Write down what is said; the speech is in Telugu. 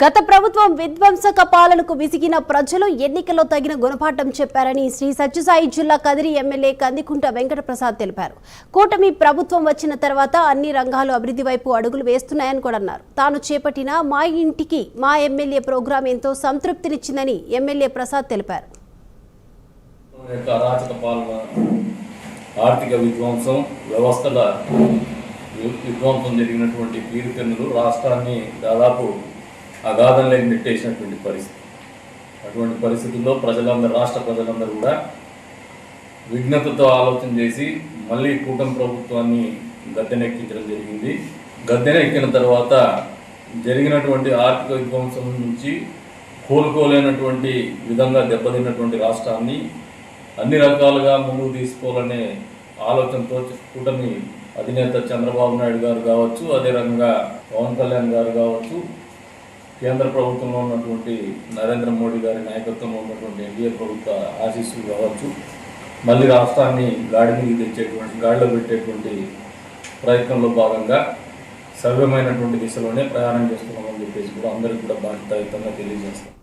గత ప్రభుత్వం విధ్వంసక పాలనకు విసిగిన ప్రజలు ఎన్నికల్లో తగిన గుణపాఠం చెప్పారని శ్రీ సత్యసాయి జిల్లా కదిరి ఎమ్మెల్యే కందికుంట వెంకటప్రసాద్ తెలిపారు. కూటమి ప్రభుత్వం వచ్చిన తర్వాత అన్ని రంగాలు అభివృద్ధి వైపు అడుగులు వేస్తున్నాయని కూడా అన్నారు. తాను చేపట్టిన మా ఇంటికి మా ఎమ్మెల్యే ప్రోగ్రాం ఎంతో సంతృప్తినిచ్చిందని ఎమ్మెల్యే ప్రసాద్ తెలిపారు. ఆర్థిక విధ్వంసం వ్యవస్థల విధ్వంసం జరిగినటువంటి పీడిపెన్నులు రాష్ట్రాన్ని దాదాపు అగాధంలోకి నెట్టేసినటువంటి పరిస్థితి. అటువంటి పరిస్థితుల్లో ప్రజలందరూ రాష్ట్ర ప్రజలందరూ కూడా విఘ్నతతో ఆలోచన చేసి మళ్ళీ కూటమి ప్రభుత్వాన్ని గద్దెనెక్కించడం జరిగింది. గద్దెనెక్కిన తర్వాత జరిగినటువంటి ఆర్థిక విధ్వంసం నుంచి కోలుకోలేనటువంటి విధంగా దెబ్బతిన్నటువంటి రాష్ట్రాన్ని అన్ని రకాలుగా ముందుకు తీసుకోవాలనే ఆలోచనతో కూటమి అధినేత చంద్రబాబు నాయుడు గారు కావచ్చు అదే రకంగా పవన్ కళ్యాణ్ గారు కావచ్చు కేంద్ర ప్రభుత్వంలో ఉన్నటువంటి నరేంద్ర మోడీ గారి నాయకత్వంలో ఉన్నటువంటి ఎన్డీఏ ప్రభుత్వ ఆశీస్సులు కావచ్చు మళ్ళీ రాష్ట్రాన్ని గాడి మీద తెచ్చేటువంటి గాడిలో పెట్టేటువంటి ప్రయత్నంలో భాగంగా సవ్యమైనటువంటి దిశలోనే ప్రయాణం చేస్తున్నామని చెప్పేసి కూడా అందరికీ కూడా బాధ్యతాయుతంగా తెలియజేస్తాం